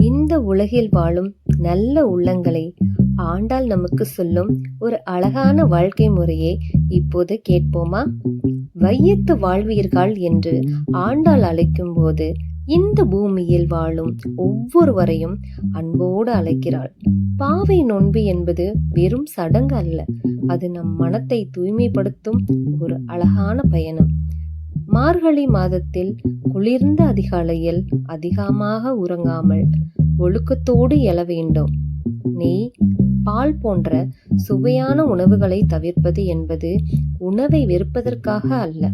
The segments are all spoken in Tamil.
இந்த உலகில் வாழும் நல்ல உள்ளங்களை ஆண்டாள் நமக்கு சொல்லும் ஒரு அழகான வாழ்க்கை முறையை இப்போது கேட்போமா? வையத்து வாழ்வீர்கள் என்று ஆண்டாள் அழைக்கும்போது இந்த பூமியில் வாழும் ஒவ்வொருவரையும் அன்போடு அழைக்கிறாள். பாவை நோன்பு என்பது வெறும் சடங்கு அல்ல அது நம் மனத்தை தூய்மைப்படுத்தும் ஒரு அழகான பயணம். மார்கழி மாதத்தில் குளிர்ந்த அதிகாலையில் அதிகமாக உறங்காமல் ஒழுக்கத்தோடு எழ வேண்டும். நெய் பால் போன்ற சுவையான உணவுகளை தவிர்ப்பது என்பது உணவை வெறுப்பதற்காக அல்ல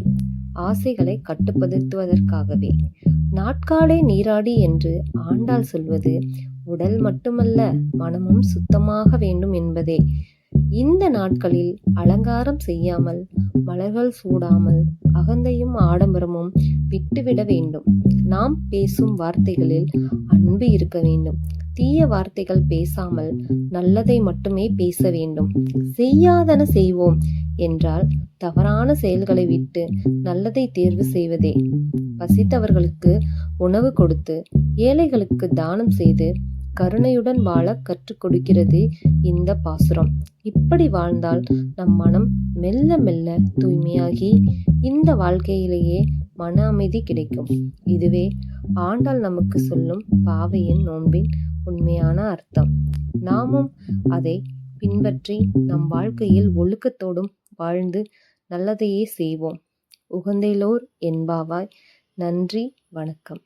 ஆசைகளை கட்டுப்படுத்துவதற்காகவே. நாட்காலே நீராடி என்று ஆண்டாள் சொல்வது உடல் மட்டுமல்ல மனமும் சுத்தமாக வேண்டும் என்பதே. இந்த நாட்களில் அலங்காரம் செய்யாமல் மலர்கள் சூடாமல் அகந்தையும் ஆடம்பரமும் விட்டுவிட வேண்டும். நாம் பேசும் வார்த்தைகளில் அன்பு இருக்க வேண்டும். தீய வார்த்தைகள் பேசாமல் நல்லதை மட்டுமே பேச வேண்டும். செய்யாதன செய்வோம் என்றால் தவறான செயல்களை விட்டு நல்லதை தேர்வு செய்வதே. பசித்தவர்களுக்கு உணவு கொடுத்து ஏழைகளுக்கு தானம் செய்து கருணையுடன் வாழ கற்றுக் கொடுக்கிறது இந்த பாசுரம். இப்படி வாழ்ந்தால் நம் மனம் மெல்ல மெல்ல தூய்மையாகி இந்த வாழ்க்கையிலேயே மன அமைதி கிடைக்கும். இதுவே ஆண்டாள் நமக்கு சொல்லும் பாவையின் நோன்பின் உண்மையான அர்த்தம். நாமும் அதை பின்பற்றி நம் வாழ்க்கையில் ஒழுக்கத்தோடும் வாழ்ந்து நல்லதையே செய்வோம். உகந்தையிலோர் என்பாவாய். நன்றி வணக்கம்.